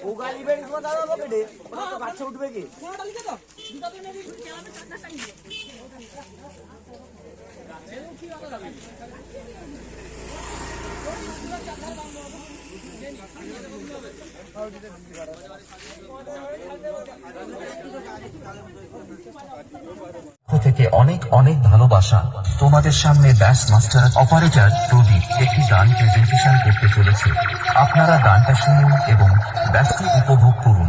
ও গালি বেড়ে তোমার দাদা হবে বাচ্চা উঠবে কি পক্ষ থেকে অনেক অনেক ভালোবাসা। তোমাদের সামনে ব্যাস মাস্টার অপারেটার প্রদীপ একটি গান প্রেজেন্টেশন করতে চলেছে। আপনারা গানটা শুনুন এবং ব্যাসটি উপভোগ করুন।